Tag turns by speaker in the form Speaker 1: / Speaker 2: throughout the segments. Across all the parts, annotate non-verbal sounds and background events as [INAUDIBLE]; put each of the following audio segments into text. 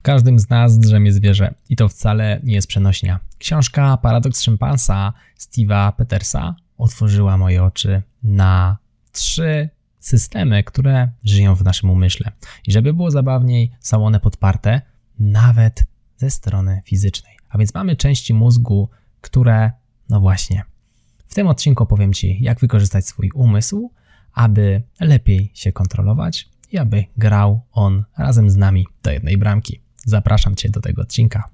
Speaker 1: W każdym z nas drzemie zwierzę i to wcale nie jest przenośnia. Książka Paradoks szympansa Steve'a Petersa otworzyła moje oczy na trzy systemy, które żyją w naszym umyśle. I żeby było zabawniej, są one podparte nawet ze strony fizycznej. A więc mamy części mózgu, które, no właśnie, w tym odcinku opowiem Ci, jak wykorzystać swój umysł, aby lepiej się kontrolować i aby grał on razem z nami do jednej bramki. Zapraszam Cię do tego odcinka.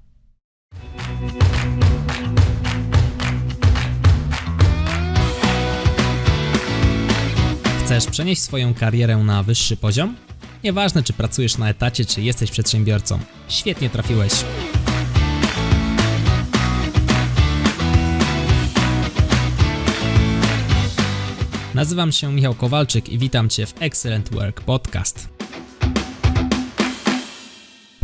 Speaker 2: Chcesz przenieść swoją karierę na wyższy poziom? Nieważne, czy pracujesz na etacie, czy jesteś przedsiębiorcą. Świetnie trafiłeś. Nazywam się Michał Kowalczyk i witam Cię w Excellent Work Podcast.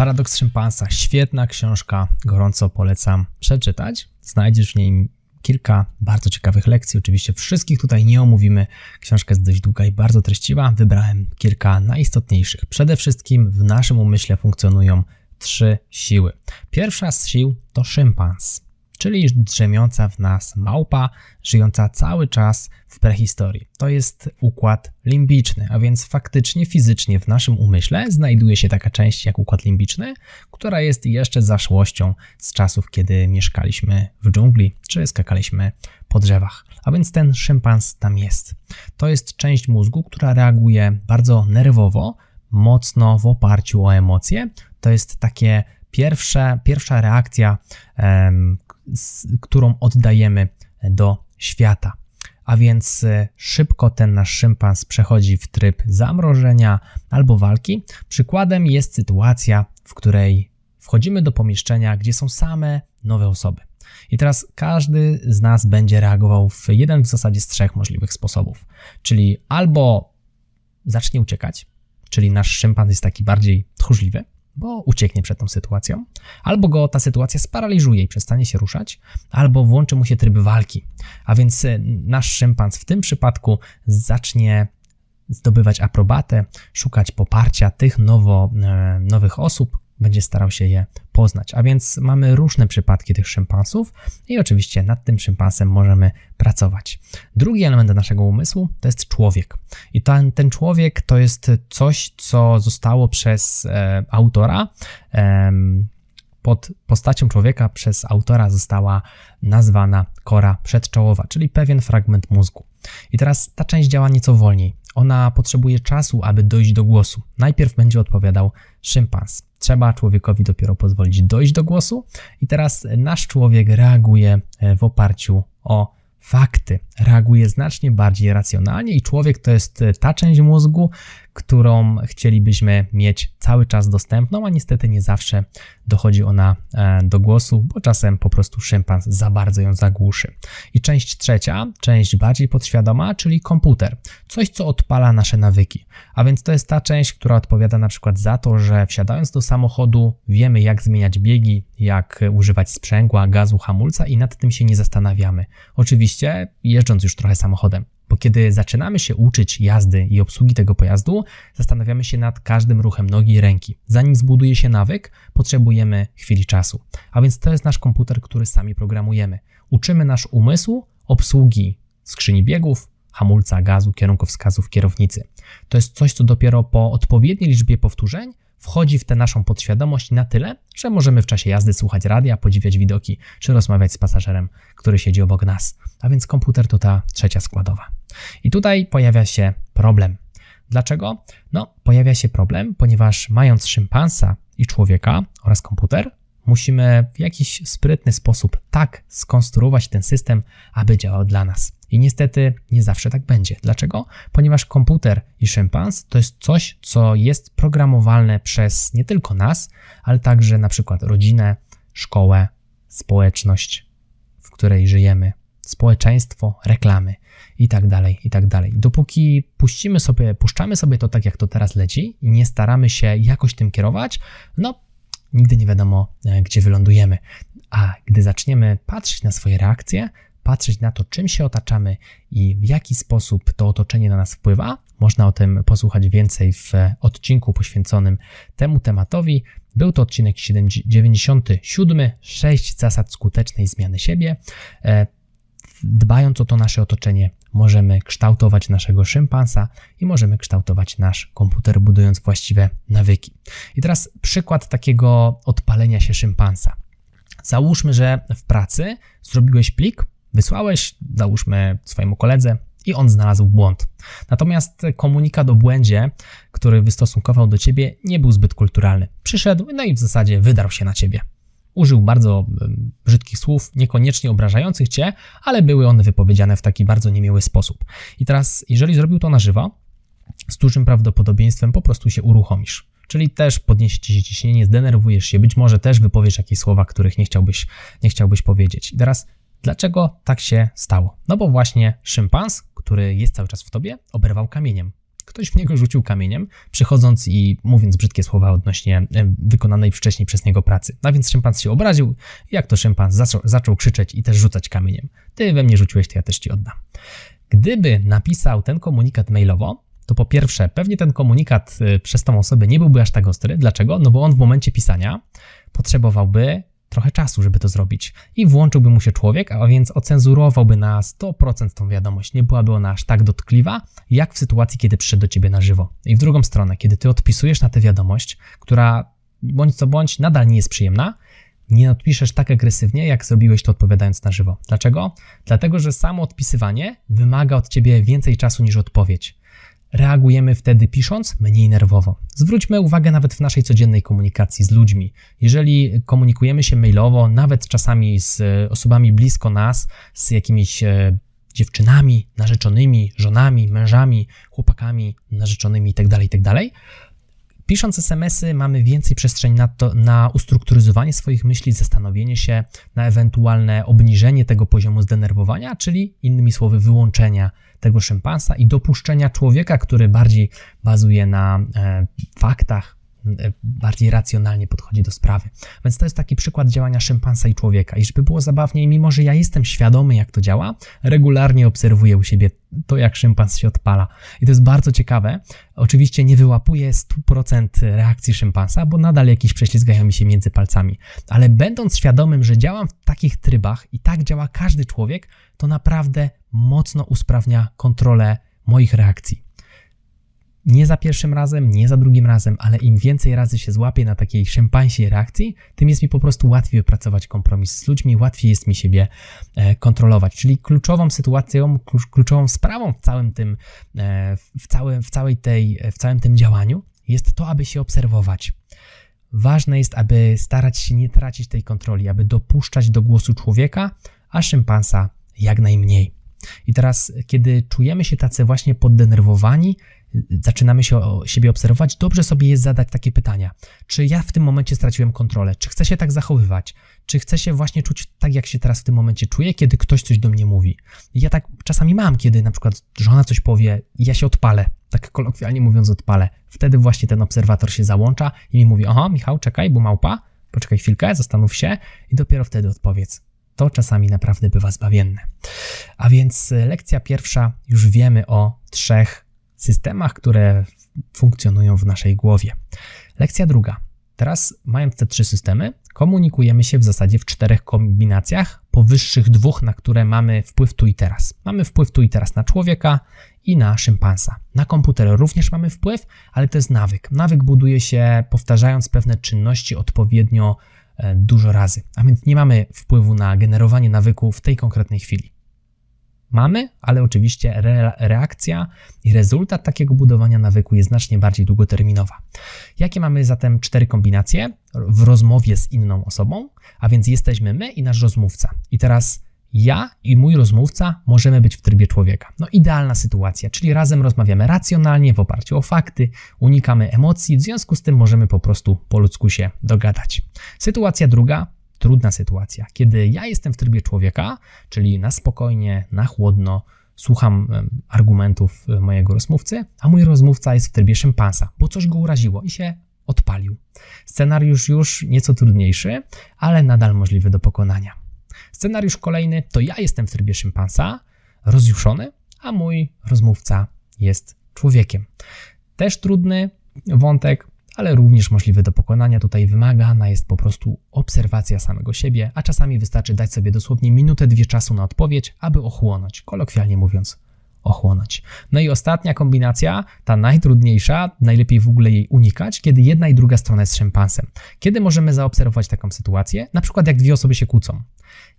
Speaker 1: Paradoks szympansa, świetna książka, gorąco polecam przeczytać. Znajdziesz w niej kilka bardzo ciekawych lekcji. Oczywiście wszystkich tutaj nie omówimy. Książka jest dość długa i bardzo treściwa. Wybrałem kilka najistotniejszych. Przede wszystkim w naszym umyśle funkcjonują trzy siły. Pierwsza z sił to szympans czyli drzemiąca w nas małpa, żyjąca cały czas w prehistorii. To jest układ limbiczny, a więc faktycznie, fizycznie w naszym umyśle znajduje się taka część jak układ limbiczny, która jest jeszcze zaszłością z czasów, kiedy mieszkaliśmy w dżungli czy skakaliśmy po drzewach. A więc ten szympans tam jest. To jest część mózgu, która reaguje bardzo nerwowo, mocno w oparciu o emocje. To jest takie pierwsze, pierwsza reakcja, którą oddajemy do świata. A więc e, szybko ten nasz szympans przechodzi w tryb zamrożenia albo walki. Przykładem jest sytuacja, w której wchodzimy do pomieszczenia, gdzie są same nowe osoby. I teraz każdy z nas będzie reagował w jeden w zasadzie z trzech możliwych sposobów. Czyli albo zacznie uciekać, czyli nasz szympans jest taki bardziej tchórzliwy, bo ucieknie przed tą sytuacją, albo go ta sytuacja sparaliżuje i przestanie się ruszać, albo włączy mu się tryb walki. A więc e, nasz szympans w tym przypadku zacznie zdobywać aprobatę, szukać poparcia tych nowo, e, nowych osób, będzie starał się je poznać. A więc mamy różne przypadki tych szympansów i oczywiście nad tym szympansem możemy pracować. Drugi element naszego umysłu to jest człowiek. I ten, ten człowiek to jest coś, co zostało przez e, autora. E, pod postacią człowieka przez autora została nazwana kora przedczołowa, czyli pewien fragment mózgu. I teraz ta część działa nieco wolniej. Ona potrzebuje czasu, aby dojść do głosu. Najpierw będzie odpowiadał szympans. Trzeba człowiekowi dopiero pozwolić dojść do głosu, i teraz nasz człowiek reaguje e, w oparciu o fakty, reaguje znacznie bardziej racjonalnie, i człowiek to jest e, ta część mózgu, którą chcielibyśmy mieć cały czas dostępną, a niestety nie zawsze dochodzi ona e, do głosu, bo czasem po prostu szympans za bardzo ją zagłuszy. I część trzecia, część bardziej podświadoma, czyli komputer. Coś, co odpala nasze nawyki. A więc to jest ta część, która odpowiada na przykład za to, że wsiadając do samochodu wiemy jak zmieniać biegi, jak używać sprzęgła, gazu, hamulca i nad tym się nie zastanawiamy. Oczywiście jeżdżąc już trochę samochodem. Bo kiedy zaczynamy się uczyć jazdy i obsługi tego pojazdu, zastanawiamy się nad każdym ruchem nogi i ręki. Zanim zbuduje się nawyk, potrzebujemy chwili czasu. A więc to jest nasz komputer, który sami programujemy. Uczymy nasz umysł obsługi skrzyni biegów, hamulca, gazu, kierunkowskazów, kierownicy. To jest coś, co dopiero po odpowiedniej liczbie powtórzeń wchodzi w tę naszą podświadomość na tyle, że możemy w czasie jazdy słuchać radia, podziwiać widoki, czy rozmawiać z pasażerem, który siedzi obok nas. A więc komputer to ta trzecia składowa. I tutaj pojawia się problem. Dlaczego? No, pojawia się problem, ponieważ mając szympansa i człowieka oraz komputer, musimy w jakiś sprytny sposób tak skonstruować ten system, aby działał dla nas. I niestety nie zawsze tak będzie. Dlaczego? Ponieważ komputer i szympans to jest coś, co jest programowalne przez nie tylko nas, ale także na przykład rodzinę, szkołę, społeczność, w której żyjemy, społeczeństwo, reklamy i tak dalej, i tak dalej. Dopóki puścimy sobie, puszczamy sobie to tak, jak to teraz leci i nie staramy się jakoś tym kierować, no nigdy nie wiadomo, e, gdzie wylądujemy. A gdy zaczniemy patrzeć na swoje reakcje, patrzeć na to, czym się otaczamy i w jaki sposób to otoczenie na nas wpływa, Można o tym posłuchać więcej w odcinku poświęconym temu tematowi. Był to odcinek 97. 6 zasad skutecznej zmiany siebie. E, dbając o to nasze otoczenie, możemy kształtować naszego szympansa i możemy kształtować nasz komputer, budując właściwe nawyki. I teraz przykład takiego odpalenia się szympansa. Załóżmy, że w pracy zrobiłeś plik, wysłałeś, załóżmy swojemu koledze, i on znalazł błąd. Natomiast komunikat o błędzie, który wystosunkował do ciebie, nie był zbyt kulturalny. Przyszedł, no i w zasadzie wydarł się na ciebie. Użył bardzo brzydkich słów, niekoniecznie obrażających cię, ale były one wypowiedziane w taki bardzo niemiły sposób. I teraz, jeżeli zrobił to na żywo, z dużym prawdopodobieństwem po prostu się uruchomisz. Czyli też podniesie ci ciśnienie, zdenerwujesz się, być może też wypowiesz jakieś słowa, których nie chciałbyś, nie chciałbyś powiedzieć. I teraz, dlaczego tak się stało? No bo właśnie szympans, który jest cały czas w tobie, oberwał kamieniem. Ktoś w niego rzucił kamieniem, przychodząc i mówiąc brzydkie słowa odnośnie wykonanej wcześniej przez niego pracy. A więc szympans się obraził, jak to szympans zaczął, zaczął krzyczeć i też rzucać kamieniem. Ty we mnie rzuciłeś, to ja też ci oddam. Gdyby napisał ten komunikat mailowo, to po pierwsze, pewnie ten komunikat y, przez tą osobę nie byłby aż tak ostry. Dlaczego? No bo on w momencie pisania potrzebowałby trochę czasu, żeby to zrobić. I włączyłby mu się człowiek, a więc ocenzurowałby na 100% tą wiadomość. Nie byłaby ona aż tak dotkliwa, jak w sytuacji, kiedy przyszedł do ciebie na żywo. I w drugą stronę, kiedy ty odpisujesz na tę wiadomość, która bądź co bądź nadal nie jest przyjemna, nie odpiszesz tak agresywnie, jak zrobiłeś to odpowiadając na żywo. Dlaczego? Dlatego, że samo odpisywanie wymaga od ciebie więcej czasu niż odpowiedź reagujemy wtedy pisząc mniej nerwowo. Zwróćmy uwagę nawet w naszej codziennej komunikacji z ludźmi. Jeżeli komunikujemy się mailowo, nawet czasami z osobami blisko nas, z jakimiś e, dziewczynami, narzeczonymi, żonami, mężami, chłopakami, narzeczonymi itd., itd., Pisząc SMS-y mamy więcej przestrzeni na, to, na ustrukturyzowanie swoich myśli, zastanowienie się, na ewentualne obniżenie tego poziomu zdenerwowania, czyli innymi słowy wyłączenia tego szympansa i dopuszczenia człowieka, który bardziej bazuje na e, faktach, bardziej racjonalnie podchodzi do sprawy. Więc to jest taki przykład działania szympansa i człowieka. I żeby było zabawniej, mimo że ja jestem świadomy, jak to działa, regularnie obserwuję u siebie to, jak szympans się odpala. I to jest bardzo ciekawe. Oczywiście nie wyłapuję 100% reakcji szympansa, bo nadal jakieś prześlizgają mi się między palcami. Ale będąc świadomym, że działam w takich trybach i tak działa każdy człowiek, to naprawdę mocno usprawnia kontrolę moich reakcji. Nie za pierwszym razem, nie za drugim razem, ale im więcej razy się złapię na takiej szympansiej reakcji, tym jest mi po prostu łatwiej wypracować kompromis z ludźmi, łatwiej jest mi siebie e, kontrolować. Czyli kluczową sytuacją, kluczową sprawą w całym tym, e, w, całym, w, całej tej, w całym tym działaniu jest to, aby się obserwować. Ważne jest, aby starać się nie tracić tej kontroli, aby dopuszczać do głosu człowieka, a szympansa jak najmniej. I teraz, kiedy czujemy się tacy właśnie poddenerwowani, zaczynamy się o siebie obserwować, dobrze sobie jest zadać takie pytania. Czy ja w tym momencie straciłem kontrolę? Czy chcę się tak zachowywać? Czy chcę się właśnie czuć tak, jak się teraz w tym momencie czuję, kiedy ktoś coś do mnie mówi? Ja tak czasami mam, kiedy na przykład żona coś powie ja się odpalę, tak kolokwialnie mówiąc odpalę. Wtedy właśnie ten obserwator się załącza i mi mówi, aha, Michał, czekaj, bo małpa, poczekaj chwilkę, zastanów się i dopiero wtedy odpowiedz to czasami naprawdę bywa zbawienne. A więc e, lekcja pierwsza, już wiemy o trzech systemach, które funkcjonują w naszej głowie. Lekcja druga. Teraz, mając te trzy systemy, komunikujemy się w zasadzie w czterech kombinacjach, powyższych dwóch, na które mamy wpływ tu i teraz. Mamy wpływ tu i teraz na człowieka i na szympansa. Na komputer również mamy wpływ, ale to jest nawyk. Nawyk buduje się powtarzając pewne czynności odpowiednio E, dużo razy. A więc nie mamy wpływu na generowanie nawyku w tej konkretnej chwili. Mamy, ale oczywiście re reakcja i rezultat takiego budowania nawyku jest znacznie bardziej długoterminowa. Jakie mamy zatem cztery kombinacje w rozmowie z inną osobą? A więc jesteśmy my i nasz rozmówca. I teraz ja i mój rozmówca możemy być w trybie człowieka. No idealna sytuacja, czyli razem rozmawiamy racjonalnie w oparciu o fakty, unikamy emocji, w związku z tym możemy po prostu po ludzku się dogadać. Sytuacja druga, trudna sytuacja, kiedy ja jestem w trybie człowieka, czyli na spokojnie, na chłodno, słucham argumentów e, mojego rozmówcy, a mój rozmówca jest w trybie szympansa, bo coś go uraziło i się odpalił. Scenariusz już nieco trudniejszy, ale nadal możliwy do pokonania. Scenariusz kolejny to ja jestem w trybie szympansa, rozjuszony, a mój rozmówca jest człowiekiem. Też trudny wątek, ale również możliwy do pokonania. Tutaj wymagana jest po prostu obserwacja samego siebie, a czasami wystarczy dać sobie dosłownie minutę, dwie czasu na odpowiedź, aby ochłonąć, kolokwialnie mówiąc, ochłonąć. No i ostatnia kombinacja, ta najtrudniejsza, najlepiej w ogóle jej unikać, kiedy jedna i druga strona jest szympansem. Kiedy możemy zaobserwować taką sytuację? Na przykład jak dwie osoby się kłócą.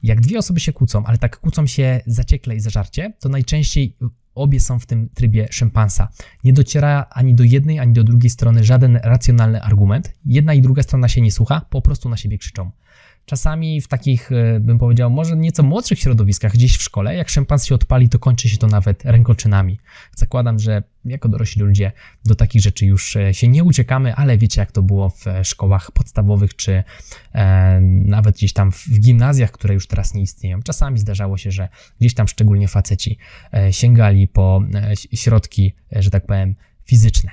Speaker 1: Jak dwie osoby się kłócą, ale tak kłócą się zaciekle i zażarcie, to najczęściej obie są w tym trybie szympansa. Nie dociera ani do jednej, ani do drugiej strony żaden racjonalny argument. Jedna i druga strona się nie słucha, po prostu na siebie krzyczą. Czasami w takich, e, bym powiedział, może nieco młodszych środowiskach, gdzieś w szkole, jak szympans się odpali, to kończy się to nawet rękoczynami. Zakładam, że jako dorośli ludzie do takich rzeczy już e, się nie uciekamy, ale wiecie, jak to było w e, szkołach podstawowych, czy e, nawet gdzieś tam w gimnazjach, które już teraz nie istnieją. Czasami zdarzało się, że gdzieś tam szczególnie faceci e, sięgali po e, środki, że tak powiem, fizyczne.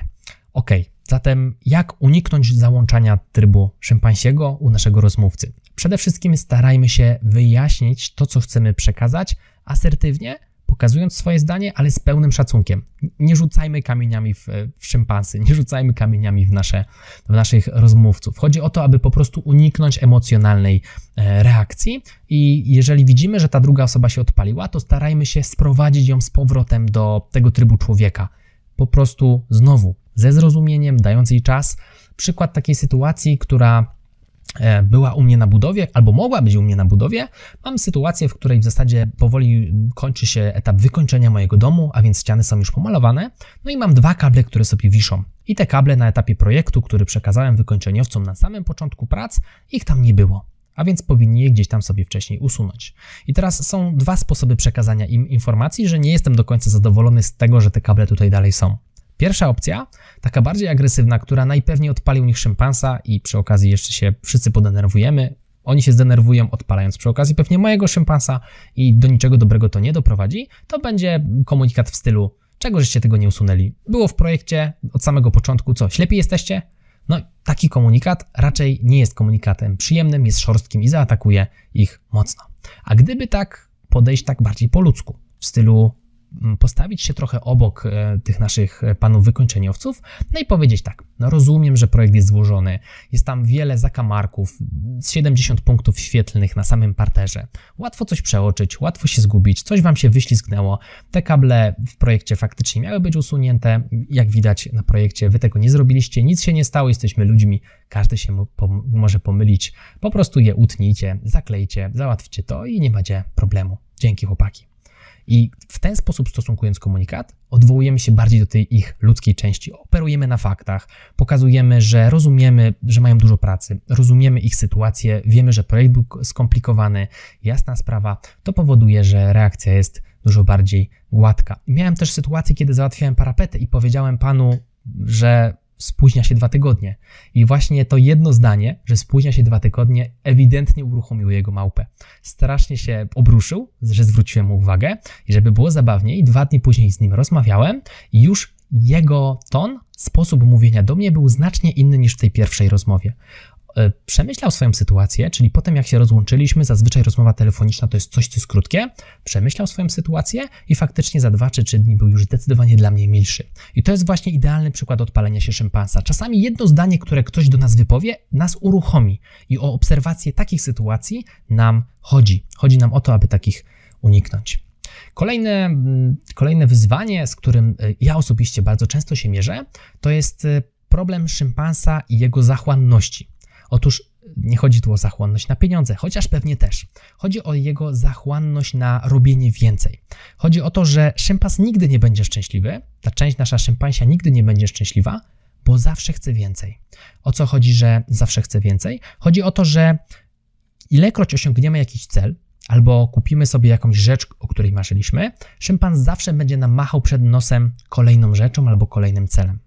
Speaker 1: Ok, zatem jak uniknąć załączania trybu szympansiego u naszego rozmówcy? Przede wszystkim starajmy się wyjaśnić to, co chcemy przekazać asertywnie, pokazując swoje zdanie, ale z pełnym szacunkiem. Nie rzucajmy kamieniami w, w szympansy, nie rzucajmy kamieniami w, nasze, w naszych rozmówców. Chodzi o to, aby po prostu uniknąć emocjonalnej e, reakcji i jeżeli widzimy, że ta druga osoba się odpaliła, to starajmy się sprowadzić ją z powrotem do tego trybu człowieka. Po prostu znowu, ze zrozumieniem, dając jej czas. Przykład takiej sytuacji, która była u mnie na budowie, albo mogła być u mnie na budowie, mam sytuację, w której w zasadzie powoli kończy się etap wykończenia mojego domu, a więc ściany są już pomalowane. No i mam dwa kable, które sobie wiszą. I te kable na etapie projektu, który przekazałem wykończeniowcom na samym początku prac, ich tam nie było. A więc powinni je gdzieś tam sobie wcześniej usunąć. I teraz są dwa sposoby przekazania im informacji, że nie jestem do końca zadowolony z tego, że te kable tutaj dalej są. Pierwsza opcja, taka bardziej agresywna, która najpewniej odpali u nich szympansa i przy okazji jeszcze się wszyscy podenerwujemy. Oni się zdenerwują, odpalając przy okazji pewnie mojego szympansa i do niczego dobrego to nie doprowadzi. To będzie komunikat w stylu, czego żeście tego nie usunęli. Było w projekcie od samego początku, co, ślepi jesteście? No, taki komunikat raczej nie jest komunikatem przyjemnym, jest szorstkim i zaatakuje ich mocno. A gdyby tak podejść tak bardziej po ludzku, w stylu postawić się trochę obok e, tych naszych e, panów wykończeniowców, no i powiedzieć tak, no rozumiem, że projekt jest złożony, jest tam wiele zakamarków, 70 punktów świetlnych na samym parterze, łatwo coś przeoczyć, łatwo się zgubić, coś wam się wyślizgnęło, te kable w projekcie faktycznie miały być usunięte, jak widać na projekcie wy tego nie zrobiliście, nic się nie stało, jesteśmy ludźmi, każdy się może pomylić, po prostu je utnijcie, zaklejcie, załatwcie to i nie macie problemu. Dzięki chłopaki. I w ten sposób stosunkując komunikat, odwołujemy się bardziej do tej ich ludzkiej części. Operujemy na faktach, pokazujemy, że rozumiemy, że mają dużo pracy, rozumiemy ich sytuację, wiemy, że projekt był skomplikowany, jasna sprawa. To powoduje, że reakcja jest dużo bardziej gładka. Miałem też sytuację, kiedy załatwiałem parapetę i powiedziałem panu, że spóźnia się dwa tygodnie. I właśnie to jedno zdanie, że spóźnia się dwa tygodnie, ewidentnie uruchomiło jego małpę. Strasznie się obruszył, że zwróciłem mu uwagę i żeby było zabawniej, dwa dni później z nim rozmawiałem i już jego ton, sposób mówienia do mnie był znacznie inny niż w tej pierwszej rozmowie. E, przemyślał swoją sytuację, czyli potem jak się rozłączyliśmy, zazwyczaj rozmowa telefoniczna to jest coś, co jest krótkie, przemyślał swoją sytuację i faktycznie za dwa czy trzy dni był już zdecydowanie dla mnie milszy. I to jest właśnie idealny przykład odpalenia się szympansa. Czasami jedno zdanie, które ktoś do nas wypowie, nas uruchomi i o obserwację takich sytuacji nam chodzi. Chodzi nam o to, aby takich uniknąć. Kolejne, kolejne wyzwanie, z którym e, ja osobiście bardzo często się mierzę, to jest e, problem szympansa i jego zachłanności. Otóż nie chodzi tu o zachłanność na pieniądze, chociaż pewnie też. Chodzi o jego zachłanność na robienie więcej. Chodzi o to, że szympas nigdy nie będzie szczęśliwy, ta część nasza szympansia nigdy nie będzie szczęśliwa, bo zawsze chce więcej. O co chodzi, że zawsze chce więcej? Chodzi o to, że ilekroć osiągniemy jakiś cel, albo kupimy sobie jakąś rzecz, o której marzyliśmy, szympan zawsze będzie nam machał przed nosem kolejną rzeczą albo kolejnym celem.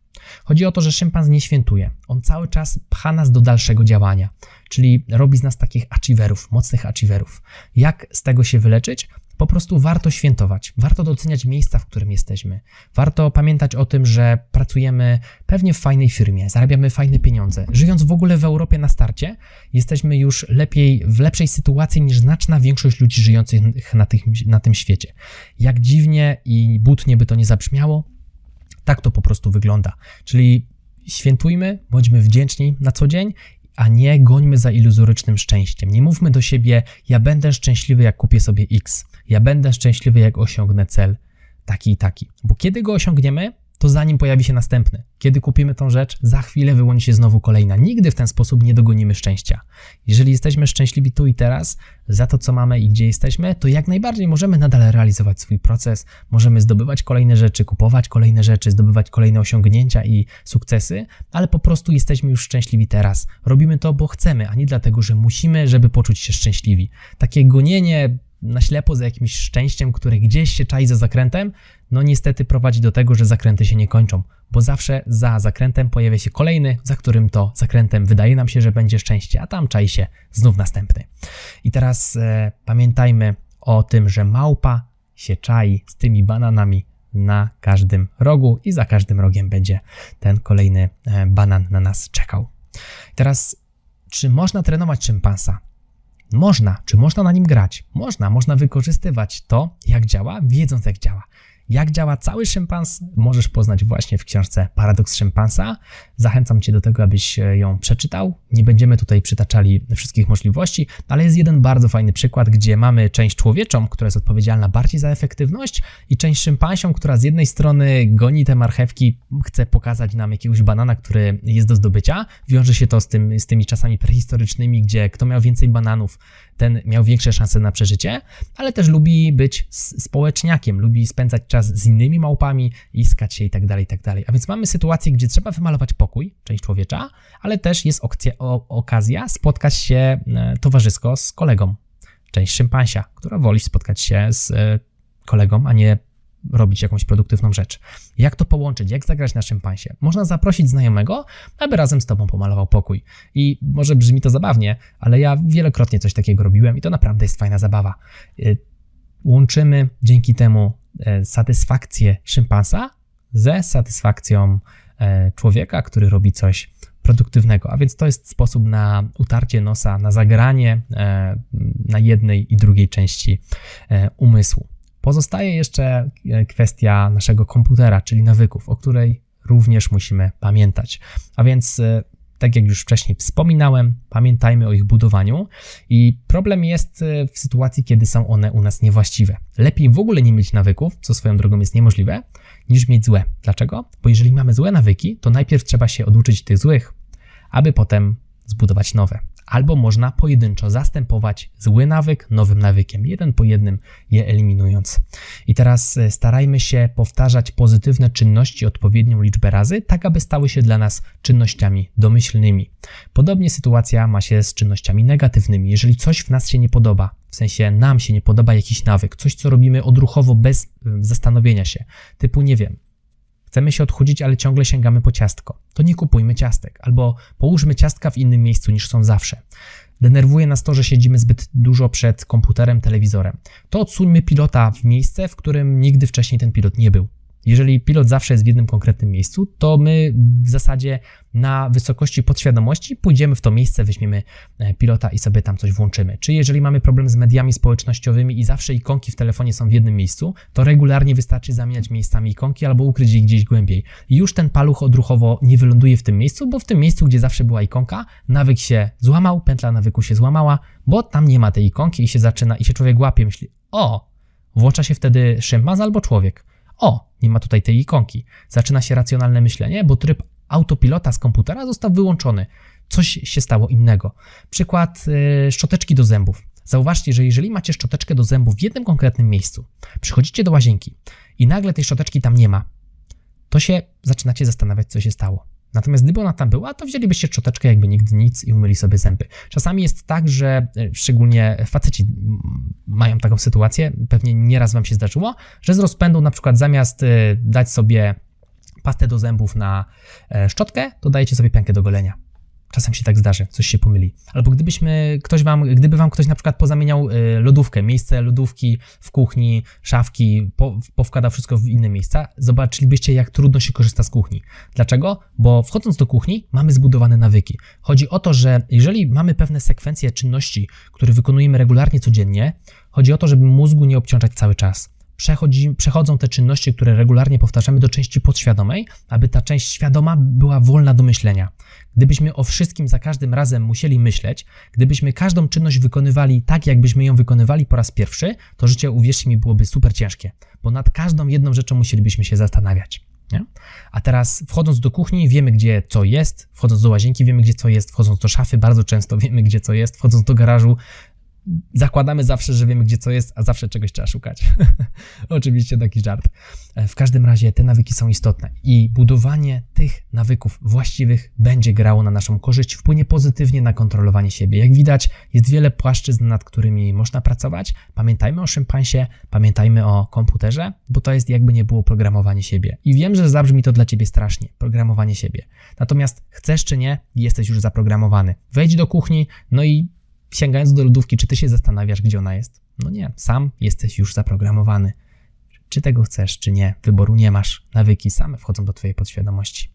Speaker 1: Chodzi o to, że szympans nie świętuje. On cały czas pcha nas do dalszego działania, czyli robi z nas takich achieverów, mocnych achieverów. Jak z tego się wyleczyć? Po prostu warto świętować, warto doceniać miejsca, w którym jesteśmy. Warto pamiętać o tym, że pracujemy pewnie w fajnej firmie, zarabiamy fajne pieniądze. Żyjąc w ogóle w Europie na starcie, jesteśmy już lepiej, w lepszej sytuacji niż znaczna większość ludzi żyjących na, tych, na tym świecie. Jak dziwnie i butnie by to nie zabrzmiało, Tak to po prostu wygląda. Czyli świętujmy, bądźmy wdzięczni na co dzień, a nie gońmy za iluzorycznym szczęściem. Nie mówmy do siebie, ja będę szczęśliwy, jak kupię sobie X, ja będę szczęśliwy, jak osiągnę cel taki i taki. Bo kiedy go osiągniemy, to zanim pojawi się następny. Kiedy kupimy tą rzecz, za chwilę wyłoni się znowu kolejna. Nigdy w ten sposób nie dogonimy szczęścia. Jeżeli jesteśmy szczęśliwi tu i teraz, za to, co mamy i gdzie jesteśmy, to jak najbardziej możemy nadal realizować swój proces, możemy zdobywać kolejne rzeczy, kupować kolejne rzeczy, zdobywać kolejne osiągnięcia i sukcesy, ale po prostu jesteśmy już szczęśliwi teraz. Robimy to, bo chcemy, a nie dlatego, że musimy, żeby poczuć się szczęśliwi. Takie gonienie na ślepo za jakimś szczęściem, które gdzieś się czai za zakrętem, no niestety prowadzi do tego, że zakręty się nie kończą, bo zawsze za zakrętem pojawia się kolejny, za którym to zakrętem wydaje nam się, że będzie szczęście, a tam czai się znów następny. I teraz e, pamiętajmy o tym, że małpa się czai z tymi bananami na każdym rogu i za każdym rogiem będzie ten kolejny e, banan na nas czekał. Teraz, czy można trenować szympansa? Można. Czy można na nim grać? Można. Można wykorzystywać to, jak działa, wiedząc jak działa. Jak działa cały szympans, możesz poznać właśnie w książce Paradoks szympansa. Zachęcam Cię do tego, abyś e, ją przeczytał. Nie będziemy tutaj przytaczali wszystkich możliwości, ale jest jeden bardzo fajny przykład, gdzie mamy część człowieczą, która jest odpowiedzialna bardziej za efektywność i część szympansią, która z jednej strony goni te marchewki, chce pokazać nam jakiegoś banana, który jest do zdobycia. Wiąże się to z, tym, z tymi czasami prehistorycznymi, gdzie kto miał więcej bananów, ten miał większe szanse na przeżycie, ale też lubi być społeczniakiem, lubi spędzać czas z innymi małpami, iskać się i tak dalej, i tak dalej. A więc mamy sytuację, gdzie trzeba wymalować pokój, część człowiecza, ale też jest okcja, o, okazja spotkać się e, towarzysko z kolegą, część szympansia, która woli spotkać się z e, kolegą, a nie robić jakąś produktywną rzecz. Jak to połączyć? Jak zagrać na szympansie? Można zaprosić znajomego, aby razem z tobą pomalował pokój. I może brzmi to zabawnie, ale ja wielokrotnie coś takiego robiłem i to naprawdę jest fajna zabawa. Y, łączymy dzięki temu e, satysfakcję szympansa ze satysfakcją e, człowieka, który robi coś produktywnego. A więc to jest sposób na utarcie nosa, na zagranie e, na jednej i drugiej części umysłu. Pozostaje jeszcze e, kwestia naszego komputera, czyli nawyków, o której również musimy pamiętać. A więc, e, tak jak już wcześniej wspominałem, pamiętajmy o ich budowaniu i problem jest e, w sytuacji, kiedy są one u nas niewłaściwe. Lepiej w ogóle nie mieć nawyków, co swoją drogą jest niemożliwe, niż mieć złe. Dlaczego? Bo jeżeli mamy złe nawyki, to najpierw trzeba się oduczyć tych złych, aby potem zbudować nowe albo można pojedynczo zastępować zły nawyk nowym nawykiem, jeden po jednym je eliminując. I teraz e, starajmy się powtarzać pozytywne czynności odpowiednią liczbę razy, tak aby stały się dla nas czynnościami domyślnymi. Podobnie sytuacja ma się z czynnościami negatywnymi. Jeżeli coś w nas się nie podoba, w sensie nam się nie podoba jakiś nawyk, coś co robimy odruchowo bez e, zastanowienia się, typu nie wiem, Chcemy się odchudzić, ale ciągle sięgamy po ciastko. To nie kupujmy ciastek, albo połóżmy ciastka w innym miejscu niż są zawsze. Denerwuje nas to, że siedzimy zbyt dużo przed komputerem, telewizorem. To odsuńmy pilota w miejsce, w którym nigdy wcześniej ten pilot nie był. Jeżeli pilot zawsze jest w jednym konkretnym miejscu, to my w zasadzie na wysokości podświadomości pójdziemy w to miejsce, weźmiemy e, pilota i sobie tam coś włączymy. Czy jeżeli mamy problem z mediami społecznościowymi i zawsze ikonki w telefonie są w jednym miejscu, to regularnie wystarczy zamieniać miejscami ikonki albo ukryć je gdzieś głębiej. Już ten paluch odruchowo nie wyląduje w tym miejscu, bo w tym miejscu, gdzie zawsze była ikonka, nawyk się złamał, pętla nawyku się złamała, bo tam nie ma tej ikonki i się zaczyna, i się człowiek łapie, myśli, o, włącza się wtedy szympans albo człowiek. O, nie ma tutaj tej ikonki. Zaczyna się racjonalne myślenie, bo tryb autopilota z komputera został wyłączony. Coś się stało innego. Przykład yy, szczoteczki do zębów. Zauważcie, że jeżeli macie szczoteczkę do zębów w jednym konkretnym miejscu, przychodzicie do łazienki i nagle tej szczoteczki tam nie ma, to się zaczynacie zastanawiać, co się stało. Natomiast gdyby ona tam była, to wzięlibyście szczoteczkę jakby nigdy nic i umyli sobie zęby. Czasami jest tak, że e, szczególnie faceci mają taką sytuację, pewnie nieraz wam się zdarzyło, że z rozpędu na przykład zamiast e, dać sobie pastę do zębów na e, szczotkę, to dajecie sobie pękę do golenia. Czasem się tak zdarzy, coś się pomyli. Albo gdybyśmy ktoś wam, gdyby wam ktoś na przykład pozamieniał y, lodówkę, miejsce lodówki w kuchni, szafki, po, powkładał wszystko w inne miejsca, zobaczylibyście, jak trudno się korzysta z kuchni. Dlaczego? Bo wchodząc do kuchni, mamy zbudowane nawyki. Chodzi o to, że jeżeli mamy pewne sekwencje czynności, które wykonujemy regularnie codziennie, chodzi o to, żeby mózgu nie obciążać cały czas przechodzi, przechodzą te czynności, które regularnie powtarzamy, do części podświadomej, aby ta część świadoma była wolna do myślenia. Gdybyśmy o wszystkim za każdym razem musieli myśleć, gdybyśmy każdą czynność wykonywali tak, jakbyśmy ją wykonywali po raz pierwszy, to życie, uwierzcie mi, byłoby super ciężkie, bo nad każdą jedną rzeczą musielibyśmy się zastanawiać. Nie? A teraz wchodząc do kuchni, wiemy gdzie co jest, wchodząc do łazienki, wiemy gdzie co jest, wchodząc do szafy, bardzo często wiemy gdzie co jest, wchodząc do garażu, zakładamy zawsze, że wiemy gdzie co jest, a zawsze czegoś trzeba szukać. [LAUGHS] Oczywiście taki żart. E, W każdym razie te nawyki są istotne i budowanie tych nawyków właściwych będzie grało na naszą korzyść, wpłynie pozytywnie na kontrolowanie siebie. Jak widać, jest wiele płaszczyzn, nad którymi można pracować. Pamiętajmy o szympansie, pamiętajmy o komputerze, bo to jest jakby nie było programowanie siebie. I wiem, że zabrzmi to dla ciebie strasznie, programowanie siebie. Natomiast chcesz czy nie, jesteś już zaprogramowany. Wejdź do kuchni, no i sięgając do lodówki, czy ty się zastanawiasz, gdzie ona jest? No nie, sam jesteś już zaprogramowany. Czy tego chcesz, czy nie, wyboru nie masz. Nawyki same wchodzą do Twojej podświadomości.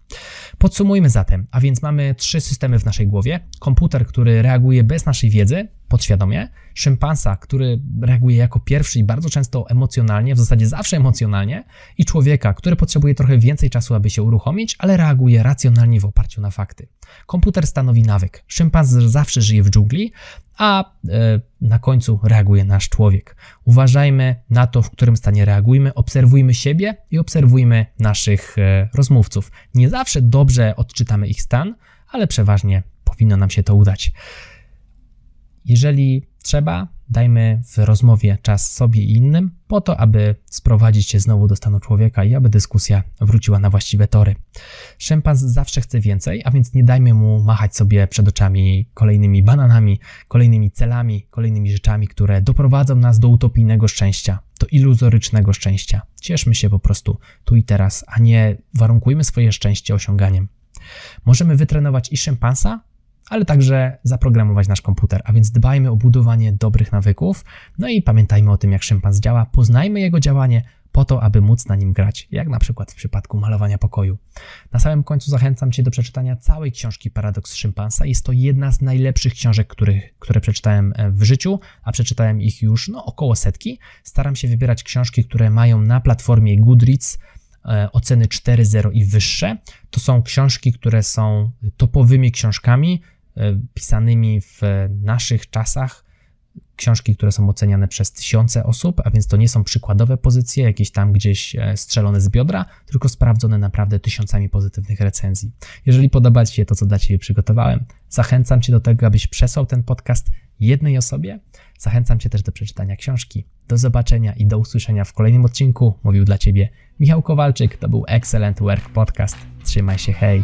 Speaker 1: Podsumujmy zatem, a więc mamy trzy systemy w naszej głowie: komputer, który reaguje bez naszej wiedzy, podświadomie, szympansa, który reaguje jako pierwszy i bardzo często emocjonalnie, w zasadzie zawsze emocjonalnie, i człowieka, który potrzebuje trochę więcej czasu, aby się uruchomić, ale reaguje racjonalnie w oparciu na fakty. Komputer stanowi nawyk. Szympans zawsze żyje w dżungli, a e, na końcu reaguje nasz człowiek. Uważajmy na to, w którym stanie reagujmy, obserwujmy siebie i obserwujmy naszych e, rozmówców. Nie zawsze dobrze odczytamy ich stan, ale przeważnie powinno nam się to udać. Jeżeli trzeba, dajmy w rozmowie czas sobie i innym, po to, aby sprowadzić się znowu do stanu człowieka i aby dyskusja wróciła na właściwe tory. Szympas zawsze chce więcej, a więc nie dajmy mu machać sobie przed oczami kolejnymi bananami, kolejnymi celami, kolejnymi rzeczami, które doprowadzą nas do utopijnego szczęścia, do iluzorycznego szczęścia. Cieszmy się po prostu tu i teraz, a nie warunkujmy swoje szczęście osiąganiem. Możemy wytrenować i szympansa, ale także zaprogramować nasz komputer. A więc dbajmy o budowanie dobrych nawyków, no i pamiętajmy o tym, jak szympans działa, poznajmy jego działanie po to, aby móc na nim grać, jak na przykład w przypadku malowania pokoju. Na samym końcu zachęcam Cię do przeczytania całej książki Paradoks Szympansa. Jest to jedna z najlepszych książek, których, które przeczytałem e, w życiu, a przeczytałem ich już no, około setki. Staram się wybierać książki, które mają na platformie Goodreads e, oceny 4.0 i wyższe. To są książki, które są topowymi książkami, pisanymi w naszych czasach, książki, które są oceniane przez tysiące osób, a więc to nie są przykładowe pozycje, jakieś tam gdzieś e, strzelone z biodra, tylko sprawdzone naprawdę tysiącami pozytywnych recenzji. Jeżeli podoba Ci się to, co dla Ciebie przygotowałem, zachęcam Cię do tego, abyś przesłał ten podcast jednej osobie. Zachęcam Cię też do przeczytania książki. Do zobaczenia i do usłyszenia w kolejnym odcinku. Mówił dla Ciebie Michał Kowalczyk. To był Excellent Work Podcast. Trzymaj się, hej!